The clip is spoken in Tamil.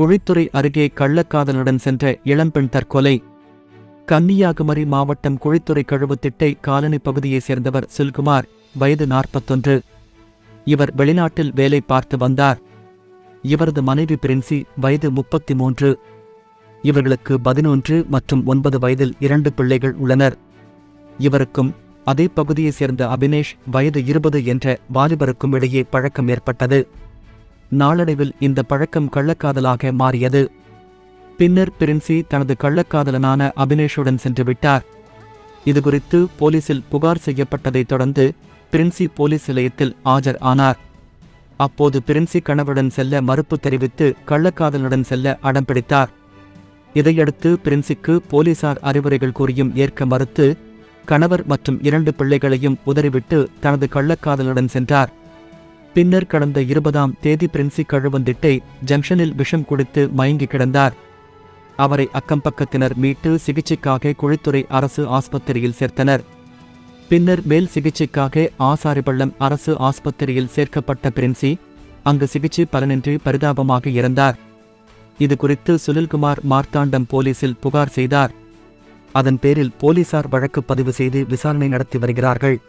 குழித்துறை அருகே கள்ளக்காதலுடன் சென்ற இளம்பெண் தற்கொலை. கன்னியாகுமரி மாவட்டம் குழித்துறை கழுவுத்திட்டை காலனி பகுதியைச் சேர்ந்தவர் செல்குமார் வயது நாற்பத்தொன்று. இவர் வெளிநாட்டில் வேலை பார்த்து வந்தார். இவரது மனைவி பிரின்சி வயது முப்பத்தி மூன்று இவர்களுக்கு பதினொன்று மற்றும் ஒன்பது வயதில் இரண்டு பிள்ளைகள் உள்ளனர். இவருக்கும் அதே பகுதியைச் சேர்ந்த அபினேஷ் வயது இருபது என்ற வாலிபருக்கும் இடையே பழக்கம் ஏற்பட்டது. நாளடைவில் இந்த பழக்கம் கள்ளக்காதலாக மாறியது. பின்னர் பிரின்சி தனது கள்ளக்காதலனான அபினேஷுடன் சென்று விட்டார். இதுகுறித்து போலீசில் புகார் செய்யப்பட்டதைத் தொடர்ந்து பிரின்சி போலீஸ் நிலையத்தில் ஆஜர் ஆனார். அப்போது பிரின்சி கணவருடன் செல்ல மறுப்பு தெரிவித்து கள்ளக்காதலனுடன் செல்ல அடம் பிடித்தார். இதையடுத்து பிரின்சிக்கு போலீசார் அறிவுரைகள் கூறியும் ஏற்க மறுத்து கணவர் மற்றும் இரண்டு பிள்ளைகளையும் உதறிவிட்டு தனது கள்ளக்காதலுடன் சென்றார். பின்னர் கடந்த இருபதாம் தேதி பிரின்சி கழுவந்திட்டை ஜங்ஷனில் விஷம் குடித்து மயங்கி கிடந்தார். அவரை அக்கம்பக்கத்தினர் மீட்டு சிகிச்சைக்காக குழித்துறை அரசு ஆஸ்பத்திரியில் சேர்த்தனர். பின்னர் மேல் சிகிச்சைக்காக ஆசாரிபள்ளம் அரசு ஆஸ்பத்திரியில் சேர்க்கப்பட்ட பிரின்சி அங்கு சிகிச்சை பலனின்றி பரிதாபமாக இறந்தார். இது குறித்து சுனில்குமார் மார்த்தாண்டம் போலீசில் புகார் செய்தார். அதன் பேரில் போலீசார் வழக்கு பதிவு செய்து விசாரணை நடத்தி வருகிறார்கள்.